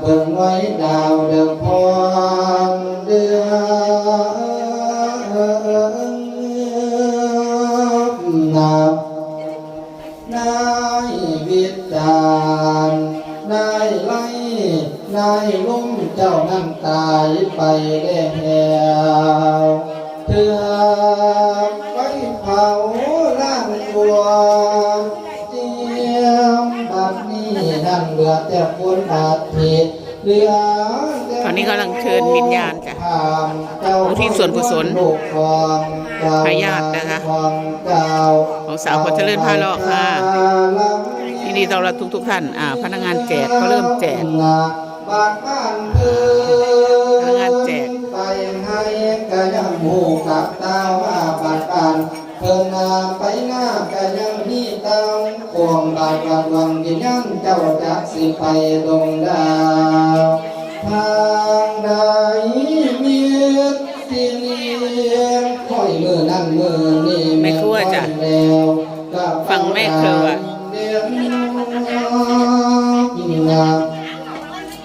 เบิ่งไว้ดาวเดือพรเดือนนับนายวิจารณ์นายไล่นายลุ่มเจ้านั่งตายไปแล้วเถื่อไว้เผา ดนี้นั่นเหลือแต่คนอาทิตย์เหลือแต่ตอนนี้กำลังเชิญวิญญาณจ้ะเจ้าอุทิศส่วนกุศลลูกของเจ้พญาตินะคะของเจ้าของสาวพรเจริญพาเลาะค่ะยินดีต้อนรับทุกๆท่านอ่าพนักงานแจกก็เริ่มแจกบ้านบ้านเพื่พนักงานแจกไปให้กะยังหมู่กับเต้าว่าบ้านบ้านเพิ่นนาไปหน้ากะยังมีเต้าพ วงบาดบาดวังดินยันเจ้าจักสิไปดงดาวทางใดมีสิเลียงคอยมือนั่นมือนี่แม่ครัวจ้ะฟังแม่ครัวเดียวงาม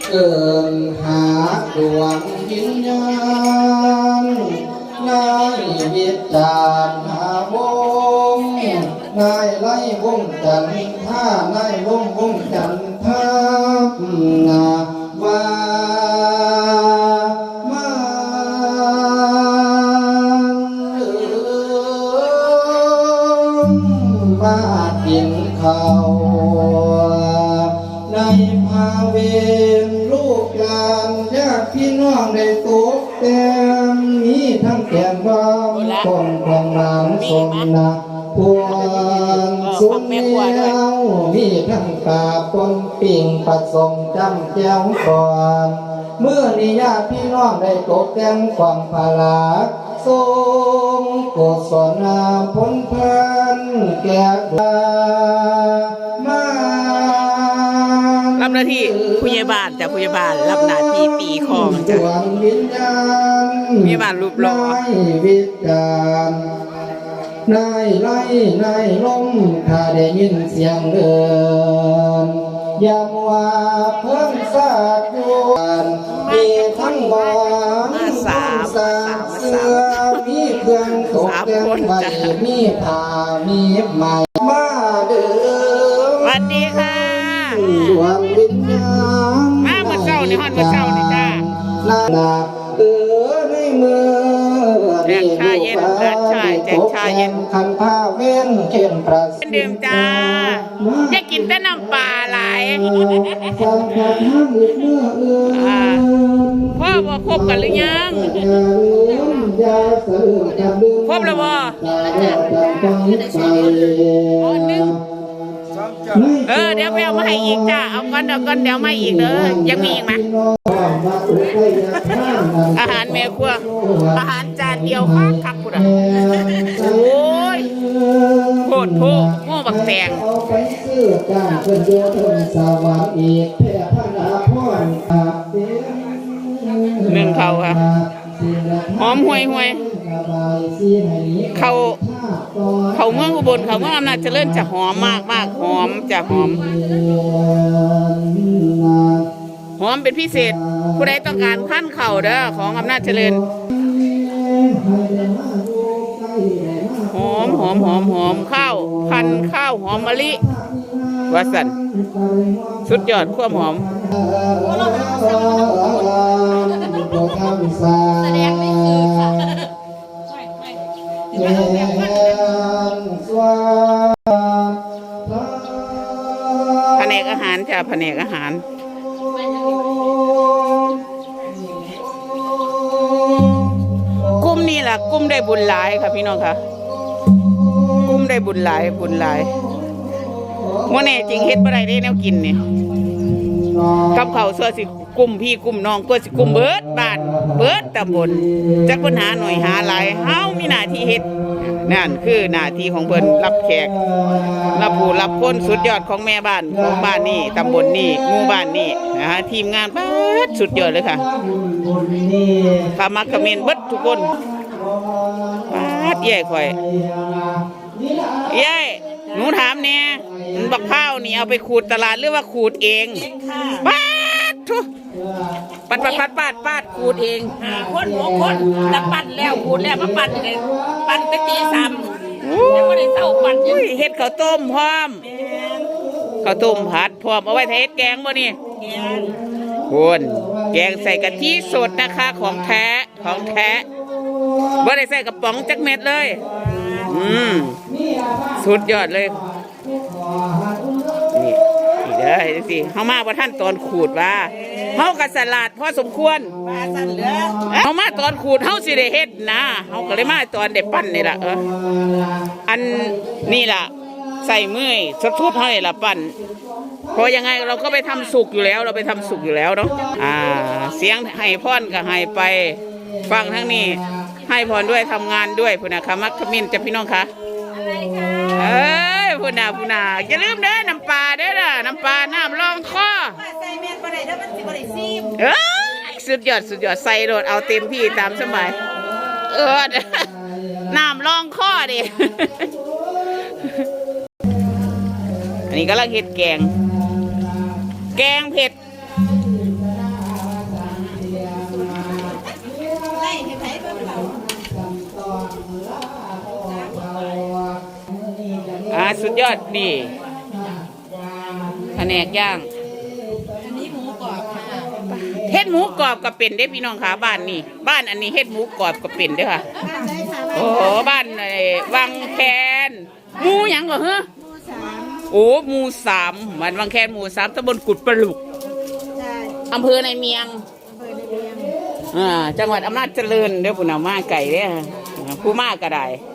เกินหาดวงวิญญาณนายวิจารณ์หาวง นายไล่วงจันท่านายลงวงจันท่านาวามามากินข้าในภาเวรลูกหลานญาติพี่น้องได้ตกเต็มมีทั้งแก่นว่างคนของนางสมนัก พวงสุนเนียวมีทั้งกาปนปิ่งผสมจำแจ้วก่อนเมื่อนิญาติพี่น้องได้ตกแต่งความพลาทรงกุศลผลพันแก่ดามารับหน้าที่ผู้ใหญ่บ้านจ้ะผู้ใหญ่บ้านรับหน้าที่ตีของจ้ะดวงวิญญาณมีบ้านรูปหล่อนายวิจารณ์ นายไล่นายลมถ้าได้ยินเสียงเดินยามว่าเพิ่งสาดอยู่มีทั้งบานมาสามสาสามเสื้อมีเครื่องตกแต่งไว้มีผ้ามีไหมมาเด้อสวัสดีค่ะดวงวิญญาณมาเมื่อเช้านี่ฮอดเมื่อเช้านี่จ้านา แจกชาเย็นคันผ้าเว้นเขียนประสิดื่มจ้าจะกินแต่น้ำปลาไหลายฟังคำห้ามอึดเมื่อเอื้ออ่าพ่อบ่คบกันหรือยังอย่าเสื่อมกันลืมครบแล้วบ่ เออเดี๋ยวไปเอามาให้อีกจ้าเอาก่อนเดี๋ยวก่อนเดี๋ยวมาอีกเด้อยังมีอีกไหมอาหารแม่ครัวอาหารจานเดียวคักคักพุดอะโอ้ยโคตรโพโม่บักแตงไปซื้อจ้างเพื่อนโยธนสวัสดิ์อีกแพ่พนาพรอาบเดียหนึ่งเขาค่ะหอมห่วยห่วยเขา เขาเมืองอุบลเขาเมืองอำนาจเจริญจะหอมมากมากหอมจะหอม หอมเป็นพิเศษ ผู้ใดต้องการขั้นเข่าเด้อของอำนาจเจริญหอมหอมหอมหอมข้าวพันธุ์ข้าวหอมมะลิวัสันสุดยอดความหอมแสดงไม่คือค่ะ แม่นสวาแผนกอาหารจ้ะแผนกอาหารกลุ่มนี้ล่ะกลุ่มได้บุญหลายค่ะพี่น้องค่ะกลุ่มได้บุญหลายบุญหลายมื่อแน่จริงเฮ็ดบ่ได้ได้แนวกินนี่กับเขาวเสื้อสิ กลุ่มพี่กลุ่มน้องก็สิกลุ่มเบิดบ้านเบิดตำบลจักปัญหาหน่อยหาหลายเฮามีหน้าที่เฮ็ดนั่นคือหน้าที่ของเพิ่นรับแขกรับผู้รับคนสุดยอดของแม่บ้านของบ้านนี่ตำบลนี่หมู่บ้านนี่นะฮะทีมงานเบิดสุดยอดเลยค่ะขามาคอมเมนต์เบิดทุกคนปาดใหญ่ข่อยใหญ่หนูถามเนี่ยบักข้าวนี่เอาไปขูดตลาดหรือว่าขูดเองปาดทุ ปัดปัดปัดปัดปัดขูดเองหาคนหัวคนแล้วปั่นแล้วขูดแล้วมาปั่นเลยปั่นไปตีซ้ำยังไม่ได้เศร้าปั่นยังอุ้ยเฮ็ดข้าวต้มพร้อมข้าวต้มผัดพร้อมเอาไว้ให้เฮ็ดแกงบ่นี่แกงคุณแกงใส่กะทิสดนะคะของแท้ของแท้บ่ได้ใส่กระป๋องจักเม็ดเลย อืมสุดยอดเลยนี่นี่เด้อสิเฮามาบ่ท่านตอนขูดว่า เฮากับสลัดพอสมควรปลาสั่นเหลือเฮามาตอนขูดเฮาสิได้เฮ็ดนะเฮาก็เลยมาตอนได้ปั้นนี่ล่ะเอออันนี่ล่ะ ใส่มือสทุบเฮานี่ล่ะปั้นเพราะยังไงเราก็ไปทำสุกอยู่แล้ว เราไปทำสุกอยู่แล้วเนาะอ่า เสียงให้พรก็ให้ไป ฟังทั้งนี้ให้พรด้วยทำงานด้วยพุ่นน่ะค่ะมักขมิ้นจ้ะพี่น้องคะอะไรคะเอ้ยพุ่นน่ะพุ่นน่ะอย่าลืมเด้อน้ำปลาเด้อล่ะน้ำปลาน้ำรอง เอ้ยสุดยอดสุดยอดใส่โดดเอาเต็มที่ตามสมัยเออน้ำรองข้อดิอันนี้ก็ลังเห็ดแกง แกงเผ็ดไล่ให้ไผเบิ่งเราอ่าสุดยอดดีแผนกย่าง เฮ็ดหมูกรอบกับเป็นเด้พี่น้องค่ะบ้านนี่บ้านอันนี้เฮ็ดหมูกรอบกับเป็นเด้อค่ะบ้านใดค่ะโอ้โหบ้านไอ้วังแคนหมูหยังก็เฮ้อสามโอ้หมูสามมันวังแคนหมูสามตำบลกุดประลุกใช่อำเภอในเมียงเปิดในเมียงอ่าจังหวัดอำนาจเจริญเด้อปุ่นเอามาไก่เด้อผู้มากก็ได้มากกั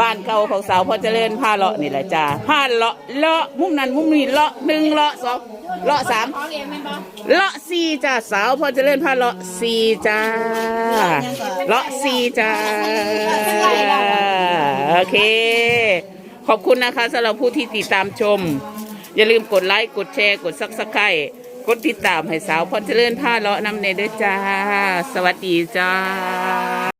บ้านเก่าของสาวพอเจริญผ้าเลาะนี่แหละจ้าผ้าเลาะเลาะมุมนั้นมุมนี้เลาะหนึ่งเลาะสองเลาะสามเลาะสี่จ้าสาวพอเจริญผ้าเลาะสี่จ้าเลาะสี่จ้าโอเค ขอบคุณนะคะสำหรับผู้ที่ติดตามชม อย่าลืมกดไลค์กดแชร์กดซักสไครต์กดติดตามให้สาวพรเจริญผ้าเลาะนำเนเด้อจ้า สวัสดีจ้า